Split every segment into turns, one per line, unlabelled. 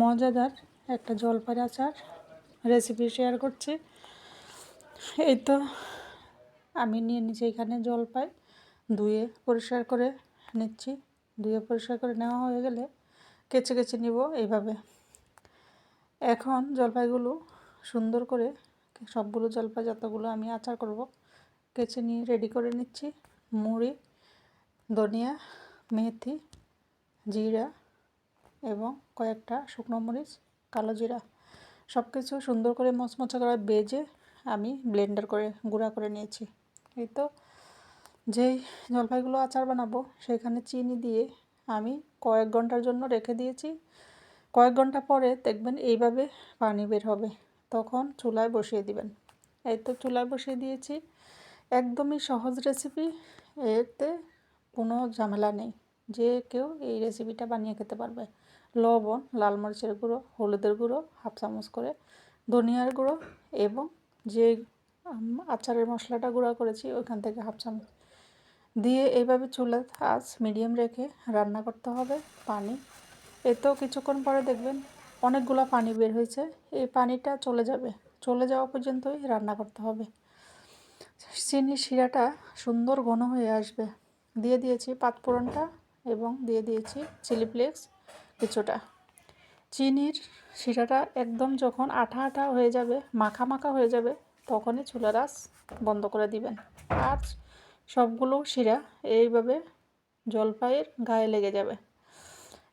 মজাদার একটা জলপাই আচার রেসিপি শেয়ার করছি। এই তো আমি নিয়ে নিচ্ছি এখানে জলপাই। ধুয়ে পরিষ্কার করে নিচ্ছি। ধুয়ে পরিষ্কার করে নেওয়া হয়ে গেলে কেচে কেচে নিব এইভাবে। এখন জলপাইগুলো সুন্দর করে সবগুলো জলপাই যতগুলো আমি আচার করব কেচে নিয়ে রেডি করে নিচ্ছি। মুড়ি, ধনিয়া, মেথি, জিরা এবং কয়েকটা শুকনো মরিচ, কালো জিরা সব কিছু সুন্দর করে মচমচা করে বেজে আমি ব্লেন্ডার করে, গুঁড়া করে নিয়েছি। এই তো যেই জলপাইগুলো আচার বানাবো, সেখানে চিনি দিয়ে আমি কয়েক ঘণ্টার জন্য রেখে দিয়েছি। কয়েক ঘণ্টা পরে দেখবেন এইভাবে পানি বের হবে, তখন চুলায় বসিয়ে দিবেন। এই তো চুলায় বসিয়ে দিয়েছি। একদমই সহজ রেসিপি এতে কোনো ঝামেলা নেই। যে কেউ এই রেসিপিটা বানিয়ে খেতে পারবে। লবণ, লাল মরিচের গুঁড়ো, হলুদের গুঁড়ো, হাফ চামচ করে ধনিয়ার গুঁড়ো এবং যে আচারের মশলাটা গুঁড়া করেছি ওইখান থেকে হাফ চামচ। দিয়ে এইভাবে চুলা আঁচ মিডিয়াম রেখে রান্না করতে হবে পানি। এতেও কিছুক্ষণ পরে দেখবেন অনেকগুলো পানি বের হয়েছে। এই পানিটা চলে যাবে। চলে যাওয়া পর্যন্তই রান্না করতে হবে। চিনির শিরাটা সুন্দর ঘন হয়ে আসবে। দিয়ে দিয়েছি পাঁচফোড়নটা এবং দিয়ে দিয়েছি চিলি ফ্লেক্স কিছুটা। চিনির শিরাটা একদম যখন আঠা আঠা হয়ে যাবে, মাখা মাখা হয়ে যাবে, তখনই চুলার আঁচ বন্ধ করে দিবেন। আর সবগুলো শিরা এইভাবে জলপাইয়ের গায়ে লেগে যাবে।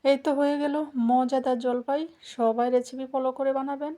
এই তো হয়ে গেল মজাদার জলপাই। সবাই রেসিপি ফলো করে বানাবেন।